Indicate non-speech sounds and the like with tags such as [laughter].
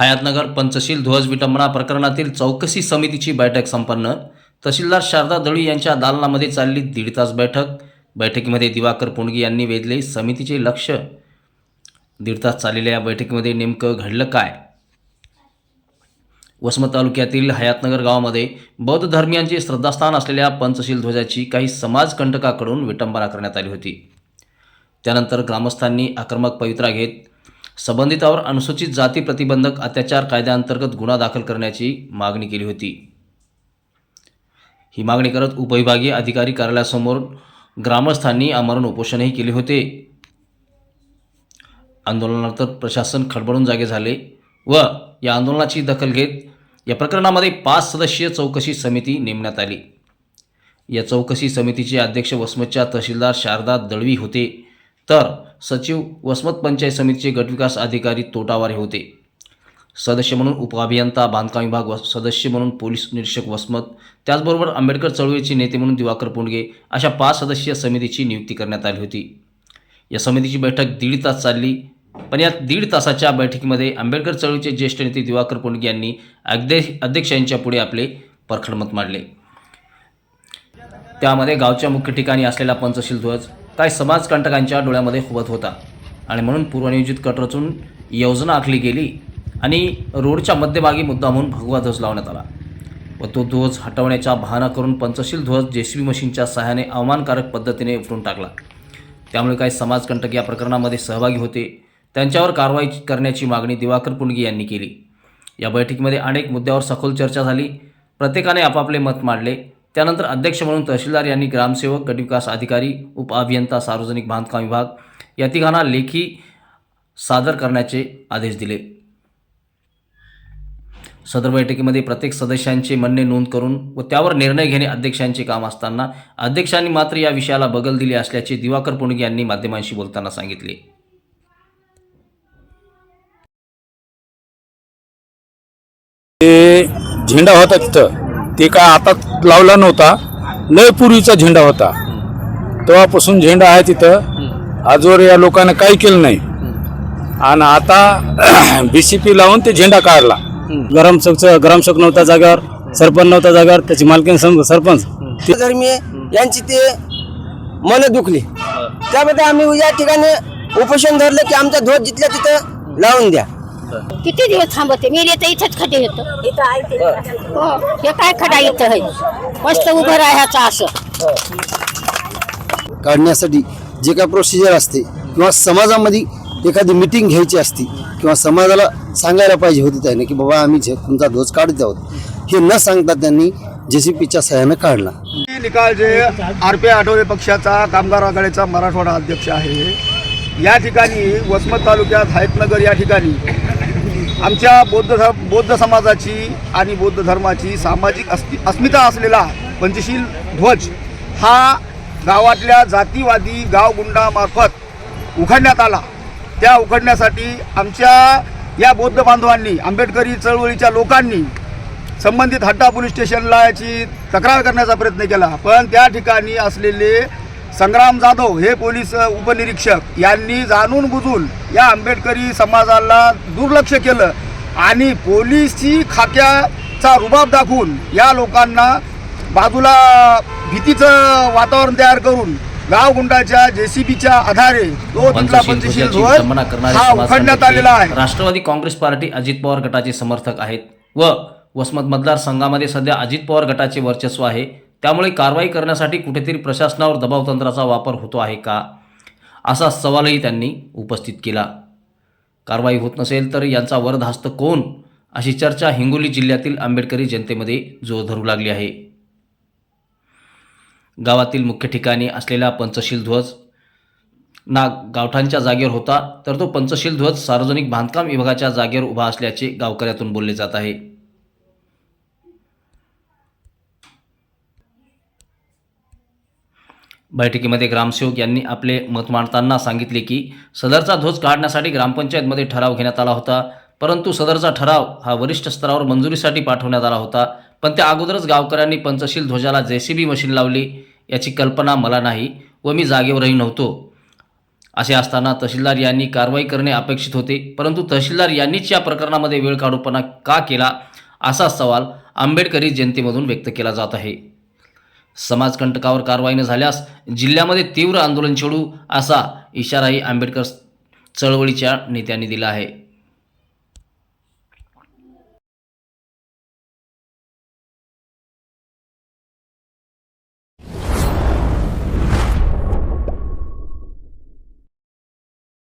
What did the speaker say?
हयातनगर पंचशील ध्वज विटंबना प्रकरणातील चौकशी समितीची बैठक संपन्न. तहसीलदार शारदा दळी यांच्या दालनामध्ये चालली दीड तास बैठक. बैठकीमध्ये दिवाकर पुणगी यांनी वेधले समितीचे लक्ष. दीड तास चाललेल्या या बैठकीमध्ये नेमकं घडलं काय? वसमत तालुक्यातील हयातनगर गावामध्ये बौद्ध धर्मियांचे श्रद्धास्थान असलेल्या पंचशील ध्वजाची काही समाजकंटकाकडून विटंबना करण्यात आली होती. त्यानंतर ग्रामस्थांनी आक्रमक पवित्रा घेत संबंधितावर अनुसूचित जाती प्रतिबंधक अत्याचार कायद्याअंतर्गत गुन्हा दाखल करण्याची मागणी केली होती. ही मागणी करत उपविभागीय अधिकारी कार्यालयासमोर ग्रामस्थांनी आमरण उपोषणही केले होते. आंदोलनानंतर प्रशासन खडबडून जागे झाले व या आंदोलनाची दखल घेत या प्रकरणामध्ये पाच सदस्यीय चौकशी समिती नेमण्यात आली. या चौकशी समितीचे अध्यक्ष वसमतच्या तहसीलदार शारदा दळवी होते. तर सचिव वसमत पंचायत समितीचे गटविकास अधिकारी तोटावारे होते. सदस्य म्हणून उपअभियंता बांधकाम विभाग व सदस्य म्हणून पोलीस निरीक्षक वसमत त्याचबरोबर आंबेडकर चळवळीचे नेते म्हणून दिवाकर पुंडगे अशा पाच सदस्यीय समितीची नियुक्ती करण्यात आली होती. या समितीची बैठक दीड तास चालली पण या दीड तासाच्या बैठकीमध्ये आंबेडकर चळवळीचे ज्येष्ठ नेते दिवाकर पुंडगे यांनी अध्यक्ष अध्यक्षांच्या पुढे आपले परखड मत मांडले. त्यामध्ये गावच्या मुख्य ठिकाणी असलेला पंचशील ध्वज काय समाजकंटकांच्या डोळ्यामध्ये हुबत होता. आणि म्हणून पूर्वनियोजित कट रचून योजना आखली गेली आणि रोडच्या मध्यभागी मुद्दा म्हणून भगवा ध्वज लावण्यात आला. व तो ध्वज हटवण्याच्या बहाना करून पंचशील ध्वज जेसीबी मशीनच्या सहाय्याने अवमानकारक पद्धतीने उठून टाकला. त्यामुळे काही समाजकंटक या प्रकरणामध्ये सहभागी होते. त्यांच्यावर कारवाई करण्याची मागणी दिवाकर पुंडगे यांनी केली. या बैठकीमध्ये अनेक मुद्द्यावर सखोल चर्चा झाली. प्रत्येकाने आपापले मत मांडले. त्यानंतर अध्यक्ष म्हणून तहसीलदार यांनी ग्रामसेवक गटविकास अधिकारी उपअभियंता सार्वजनिक बांधकाम विभाग या तिघांना लेखी सादर करण्याचे आदेश दिले. सदर बैठकीमध्ये प्रत्येक सदस्यांचे म्हणणे नोंद करून व त्यावर निर्णय घेणे अध्यक्षांचे काम असताना अध्यक्षांनी मात्र या विषयाला बगल दिली असल्याचे दिवाकर पुणगे यांनी माध्यमांशी बोलताना सांगितले. झेंडा होता तिथं. ते काय आता लावला नव्हता. लय पूर्वीचा झेंडा होता. तेव्हापासून झेंडा आहे तिथं. आजवर या लोकांना काही केलं नाही. आणि आता [clears throat] बीसीपी लावून ते झेंडा काढला. ग्रामसेवक ग्रामसेवक नव्हता जागेवर सरपंच नव्हता जागेवर त्याची मालकीन सं- सरपंच. ते यांची ते मन दुखली. त्यामध्ये आम्ही या ठिकाणी उपोषण धरलं की आमचा ध्वज जिथल्या तिथं लावून द्या. किती दिवस थांबते मी तर इथंच खडे येतो हो. हे काय खडा इथं आहे? मस्त उभं राहायचं असं. काढण्यासाठी जे काय प्रोसिजर असते किंवा समाजामध्ये एखादी मिटिंग घ्यायची असती किंवा समाजाला सांगायला पाहिजे होती त्याने की बाबा आम्ही तुमचा ध्वज काढत आहोत हे न सांगता त्यांनी जेसीपीच्या सहाय्यानं काढला. निकाल जे आर पी आठवले पक्षाचा कामगार आघाडीचा मराठवाडा अध्यक्ष आहे या ठिकाणी वसमत तालुक्यात हायतनगर या ठिकाणी आमच्या बौद्ध धर्म बौद्ध समाजाची आणि बौद्ध धर्माची सामाजिक अस्ति अस्मिता असलेला पंचशील ध्वज हा गावातल्या जातीवादी गावगुंडामार्फत उखडण्यात आला. त्या उखडण्यासाठी आमच्या या बौद्ध बांधवांनी आंबेडकरी चळवळीच्या लोकांनी संबंधित हट्टा पोलीस स्टेशनला याची तक्रार करण्याचा प्रयत्न केला. पण त्या ठिकाणी असलेले संग्राम जाधव हे पोलीस उपनिरीक्षक यांनी जाणून बुजून या आंबेडकरी समाजाला दुर्लक्ष केलं आणि पोलिसी खाक्याचा रुबाब दाखवून या लोकांना बाजूला भीतीचं वातावरण तयार करून गावगुंडाच्या जेसीबीच्या आधारे तो तिथला पंचशील हा उखडण्यात आलेला आहे. राष्ट्रवादी काँग्रेस पार्टी अजित पवार गटाचे समर्थक आहेत व वसमत मतदारसंघामध्ये सध्या अजित पवार गटाचे वर्चस्व आहे. त्यामुळे कारवाई करण्यासाठी कुठेतरी प्रशासनावर दबावतंत्राचा वापर होतो आहे का? असा सवालही त्यांनी उपस्थित केला. कारवाई होत नसेल तर यांचा वरदहस्त कोण? अशी चर्चा हिंगोली जिल्ह्यातील आंबेडकरी जनतेमध्ये जोर धरू लागली आहे. गावातील मुख्य ठिकाणी असलेला पंचशील ध्वज ना गावठांच्या जागेवर होता तर तो पंचशील ध्वज सार्वजनिक बांधकाम विभागाच्या जागेवर उभा असल्याचे गावकऱ्यातून बोलले जात आहे. बैठकीमध्ये ग्रामसेवक यांनी आपले मत मांडताना सांगितले की सदरचा ध्वज काढण्यासाठी ग्रामपंचायतमध्ये ठराव घेण्यात आला होता. परंतु सदरचा ठराव हा वरिष्ठ स्तरावर मंजुरीसाठी पाठवण्यात आला होता. पण त्या अगोदरच गावकऱ्यांनी पंचशील ध्वजाला जे सी बी मशीन लावली याची कल्पना मला नाही व मी जागेवरही नव्हतो. असे असताना तहसीलदार यांनी कारवाई करणे अपेक्षित होते. परंतु तहसीलदार यांनीच या प्रकरणामध्ये वेळ काढूपणा का केला असा सवाल आंबेडकरी जनतेमधून व्यक्त केला जात आहे. समाजकंटकावर कारवाई न झाल्यास जिल्ह्यामध्ये तीव्र आंदोलन छेडू असा इशाराही आंबेडकर चळवळीच्या नेत्यांनी दिला आहे.